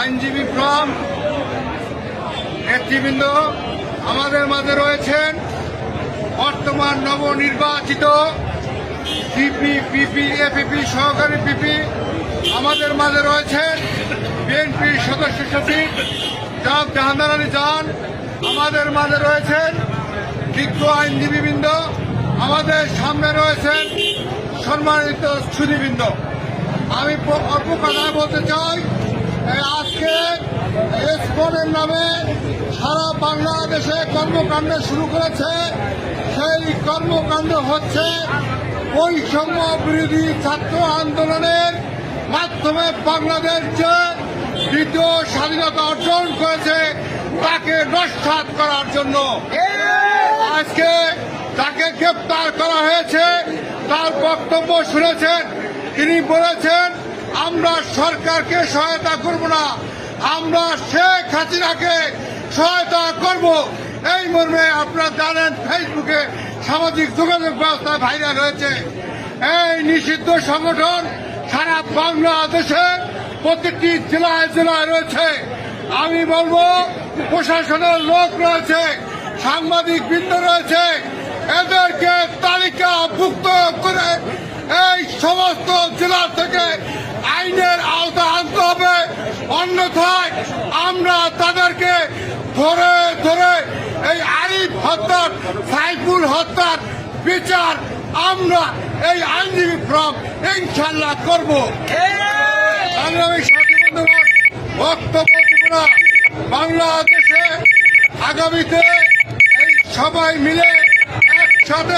আইনজীবী ফ্রম নেতৃবৃন্দ আমাদের মাঝে রয়েছেন বর্তমান নবনির্বাচিত পিপি পিপি এপিপি, সহকারী পিপি আমাদের মাঝে রয়েছেন বিএনপির সদস্য সচিব জনাব জাহানার আলী জান। আমাদের মাঝে রয়েছেন বিজ্ঞ আইনজীবীবৃন্দ। আমাদের সামনে রয়েছেন সম্মানিত সুদীবৃন্দ আমি অল্প কথা বলতে চাই আজকে এসকনের নামে সারা বাংলাদেশে কর্মকাণ্ড শুরু করেছে। সেই কর্মকাণ্ড হচ্ছে বৈষম্য বিরোধী ছাত্র আন্দোলনের মাধ্যমে বাংলাদেশ যে দ্বিতীয় স্বাধীনতা অর্জন করেছে, তাকে নস্বাত করার জন্য। আজকে তাকে গ্রেপ্তার করা হয়েছে, তার বক্তব্য শুনেছেন। তিনি বলেছেন আমরা সরকারকে সহায়তা করব না। আমরা শেখ হাসিনাকে সহায়তা করব। এই মর্মে আপনারা জানেন, ফেসবুকে সামাজিক যোগাযোগ ব্যবস্থা ভাইরাল হয়েছে। এই নিষিদ্ধ সংগঠন সারা বাংলাদেশে প্রত্যেকটি জেলায় জেলায় রয়েছে। আমি বলব, প্রশাসনের লোক রয়েছে, সাংবাদিক বৃন্দ রয়েছে, এদেরকে তালিকাভুক্ত করে এই সমস্ত জেলা থেকে আইনের আওতা আনতে হবে। অন্যথায় আমরা তাদেরকে ধরে ধরে এই আরিফ হত্যার, সাইফুল হত্যার বিচার আমরা এই আইনজীবী ফ্রম ইনশাল্লাহ করব। বক্তব্য বাংলাদেশে আগামীতে এই সবাই মিলে একসাথে